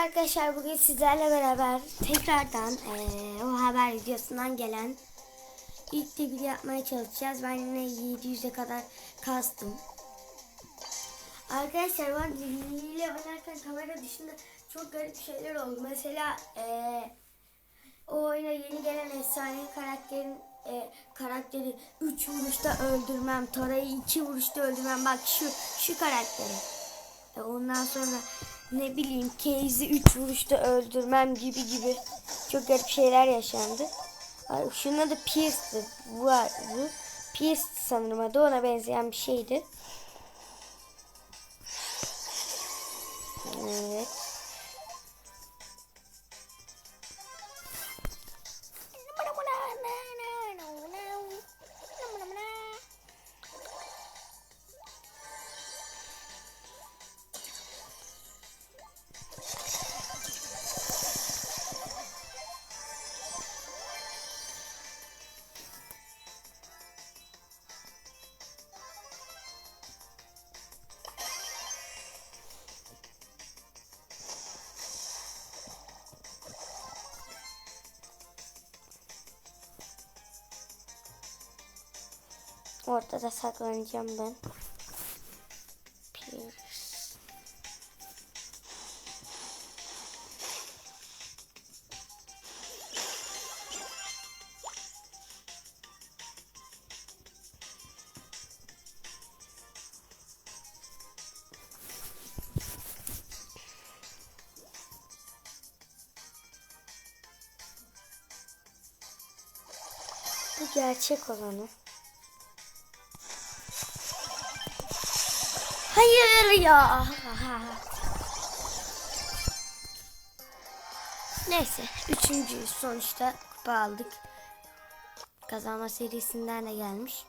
arkadaşlar bugün sizlerle beraber tekrardan eee, o haber videosundan gelen ilk debili yapmaya çalışacağız. Ben yine 700'e kadar kastım. Arkadaşlar ben diliyle oynarken kamera dışında çok garip şeyler oldu. Mesela eee, o oyuna yeni gelen efsane karakterin e, karakteri 3 vuruşta öldürmem. Tora'yı 2 vuruşta öldürmem. Bak şu şu karakteri. E, ondan sonra ne bileyim Case'i 3 vuruşta öldürmem gibi gibi çok garip şeyler yaşandı. Şunun adı Pierce'dı. Bu, bu Pierce sanırım adı ona benzeyen bir şeydi. Evet. Ortada saklanacağım ben. Bu gerçek olanı. Hayır ya. Neyse. Üçüncü sonuçta kupa aldık. Kazanma serisinden de gelmiş.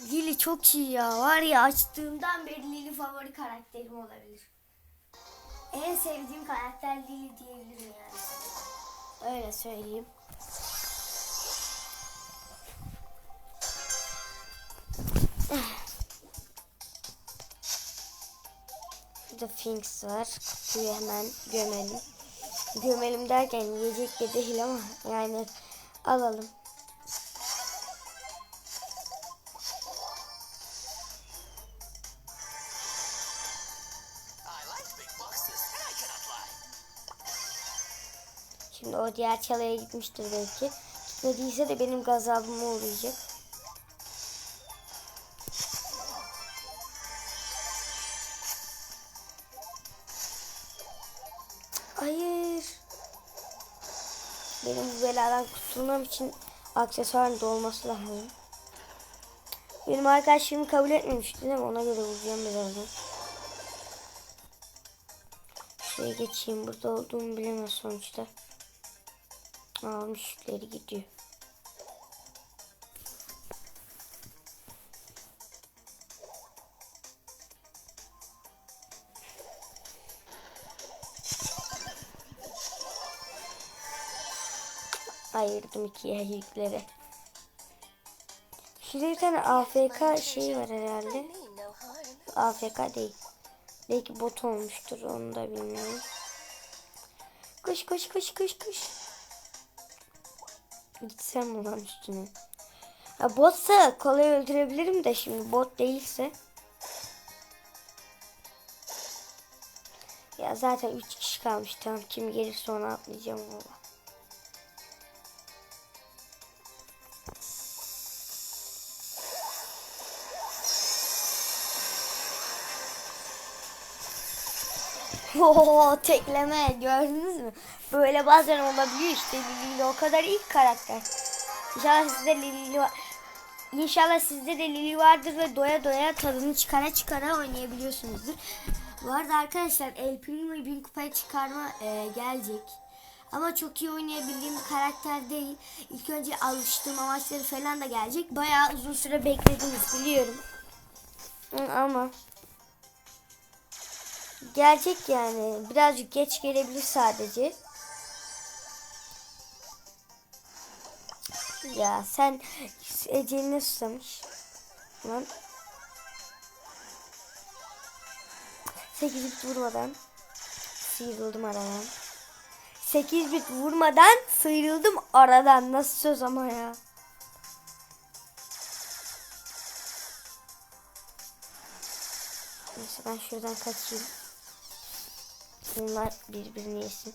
Lili çok iyi ya. Var ya açtığımdan beri Lili favori karakterim olabilir. En sevdiğim karakter Lili diyebilirim yani. Öyle söyleyeyim. Burada Finks var. Kutuyu hemen gömelim. Gömelim derken yiyecek de değil ama yani alalım. Şimdi o diğer çalaya gitmiştir belki. Gitmediyse de benim gazabıma uğrayacak. Benim bu beladan kurtulmam için aksesuarın da olması lazım. Benim arkadaşlarım kabul etmemişti değil mi? Ona göre vuracağım birazdan. Şuraya geçeyim. Burada olduğumu bilemez sonuçta. Almış ileri gidiyor. Ayırdım ikiye yükleri. Şurada bir tane AFK şey var herhalde. AFK değil. Belki bot olmuştur onu da bilmiyorum. Koş koş koş koş koş. Gitsem mi lan üstüne? Ha botsa kolay öldürebilirim de şimdi bot değilse. Ya zaten 3 kişi kalmış tamam kim gelirse ona atlayacağım valla. Oo tekleme gördünüz mü? Böyle bazen olabiliyor işte Lili o kadar ilk karakter. İnşallah sizde Lili var. İnşallah sizde de Lili vardır ve doya doya tadını çıkara çıkara oynayabiliyorsunuzdur. Bu arada arkadaşlar El Primo'yu bin kupaya çıkarma e, gelecek. Ama çok iyi oynayabildiğim bir karakter değil. İlk önce alıştığım amaçları falan da gelecek. Bayağı uzun süre beklediniz biliyorum. Ama Gelecek yani. Birazcık geç gelebilir sadece. Ya sen Ece'ni susamış. Lan. 8 vurmadan. sıyrıldım aradan. 8 bit vurmadan sıyrıldım aradan. Nasıl söz ama ya. Neyse ben şuradan kaçayım. Bunlar birbirini yesin.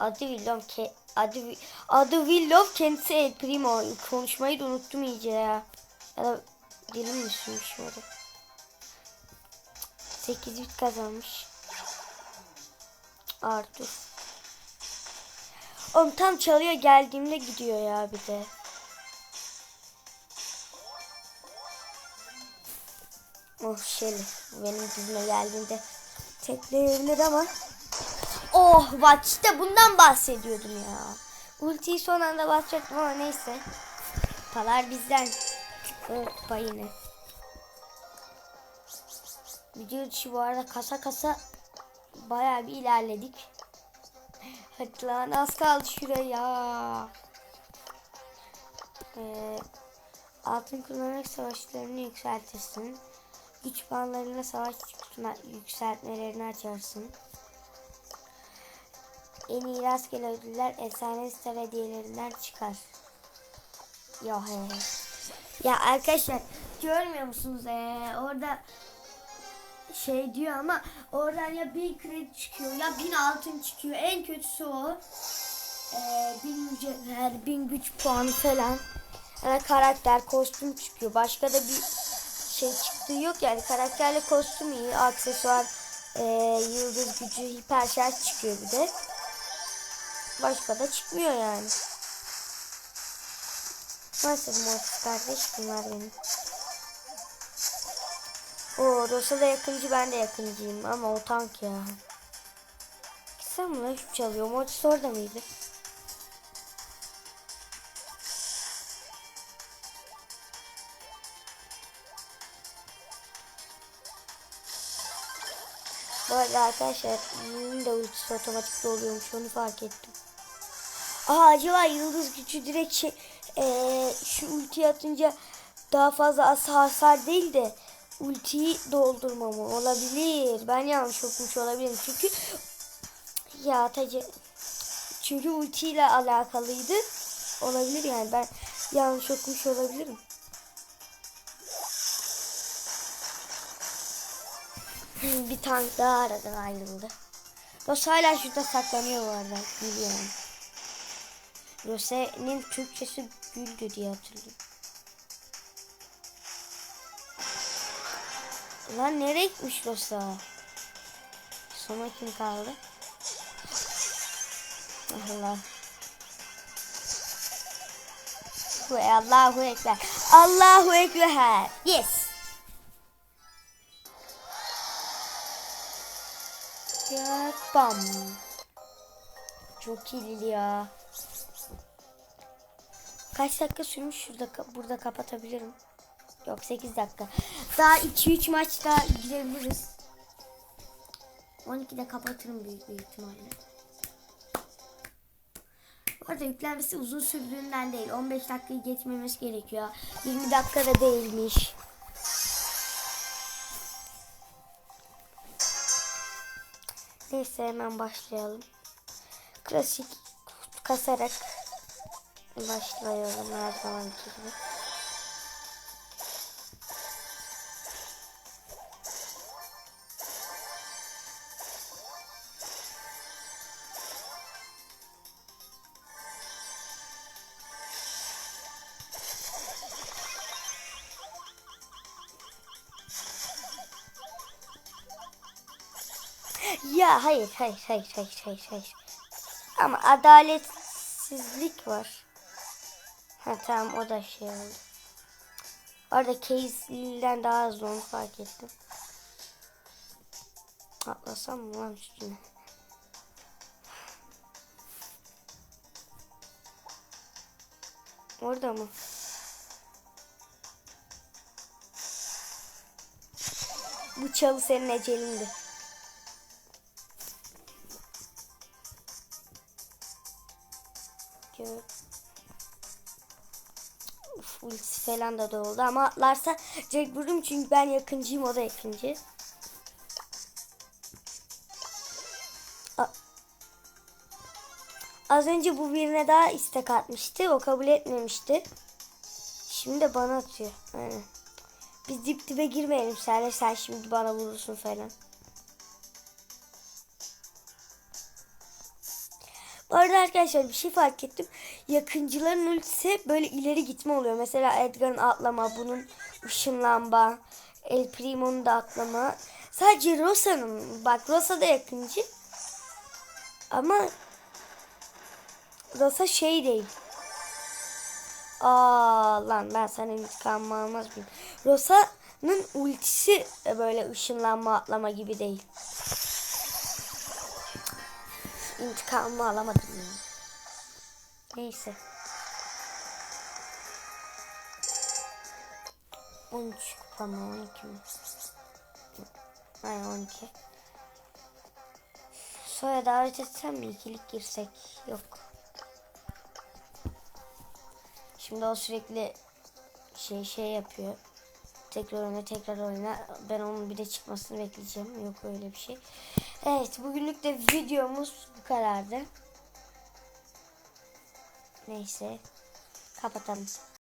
Adı Willow ke adı adı Willow kendisi El Primo. Konuşmayı da unuttum iyice ya. Ya da dilim mi sürmüş orada. 8 bit kazanmış. Arthur. Oğlum tam çalıyor geldiğimde gidiyor ya bir de. Oh Shelly. Benim dibime geldiğinde tekleyebilir ama. Oh bak işte bundan bahsediyordum ya. Ultiyi son anda basacaktım ama neyse. Palar bizden. Evet payını. Video dışı bu arada kasa kasa bayağı bir ilerledik. Hadi lan az kaldı şuraya. Ee, altın kullanarak savaşlarını yükseltirsin. Güç puanlarıyla savaş yükseltme- yükseltmelerini açarsın. En iyi rastgele ödüller efsane star hediyelerinden çıkar. Ya he. Ya arkadaşlar görmüyor musunuz ee, orada şey diyor ama oradan ya bin kredi çıkıyor ya bin altın çıkıyor. En kötüsü o. Ee, bin mücevher, bin güç puanı falan. Yani karakter, kostüm çıkıyor. Başka da bir şey çıktığı yok yani. Karakterle kostüm iyi. Aksesuar, ee, yıldız gücü, hiper şarj çıkıyor bir de. Başka da çıkmıyor yani. Nasıl Mortis kardeş bunlar benim. O Rosa da yakıncı ben de yakıncıyım ama o tank ya. Sen mi şu çalıyor? Mortis orada mıydı? Arada arkadaşlar yine de ultisi otomatikte oluyormuş onu fark ettim. Aa acaba yıldız gücü direkt şey eee, şu ultiyi atınca daha fazla as- hasar değil de ultiyi doldurma mı olabilir. Ben yanlış okumuş olabilirim çünkü ya taci çünkü ultiyle alakalıydı. Olabilir yani ben yanlış okumuş olabilirim. Bir tank daha aradan ayrıldı. Rosa hala şurada saklanıyor bu arada. Biliyorum. Rose'nin Türkçesi güldü diye hatırlıyorum. Lan nereye gitmiş Rosa? Sona kim kaldı? Allah. Allahu Ekber. Allahu Ekber. Yes. Ya bam. Çok iyi ya. Kaç dakika sürmüş şurada burada kapatabilirim. Yok 8 dakika. Daha 2-3 maç daha girebiliriz. 12'de kapatırım büyük bir ihtimalle. Bu arada yüklenmesi uzun sürdüğünden değil. 15 dakikayı geçmemesi gerekiyor. 20 dakikada değilmiş. Neyse hemen başlayalım. Klasik kasarak başlayalım her zamanki gibi. Ya hayır hayır hayır hayır hayır hayır. Ama adaletsizlik var. Ha tamam o da şey oldu. Orada Casey'den daha hızlı onu fark ettim. Atlasam mı lan üstüne? Orada mı? Bu çalı senin ecelindi. Falan da doldu ama atlarsa direkt vururum çünkü ben yakıncıyım o da yakıncı. Az önce bu birine daha istek atmıştı. O kabul etmemişti. Şimdi de bana atıyor. Aynen. Biz dip dibe girmeyelim senle. Sen şimdi bana vurursun falan. Arada arkadaşlar bir şey fark ettim. Yakıncıların ultisi böyle ileri gitme oluyor. Mesela Edgar'ın atlama, bunun ışınlanma, El Primo'nun da atlama. Sadece Rosa'nın, bak Rosa da yakıncı. Ama Rosa şey değil. Aa lan ben sana intikamımı almaz mıyım? Rosa'nın ultisi böyle ışınlanma atlama gibi değil. İntikamımı alamadım ya. Neyse. 13 kupa mı 12 mi? Aynen 12. Soya davet etsem mi ikilik girsek? Yok. Şimdi o sürekli şey şey yapıyor. Tekrar oyna tekrar oyna. Ben onun bir de çıkmasını bekleyeceğim. Yok öyle bir şey. Evet bugünlük de videomuz bu kadardı. Neyse. Kapatalım.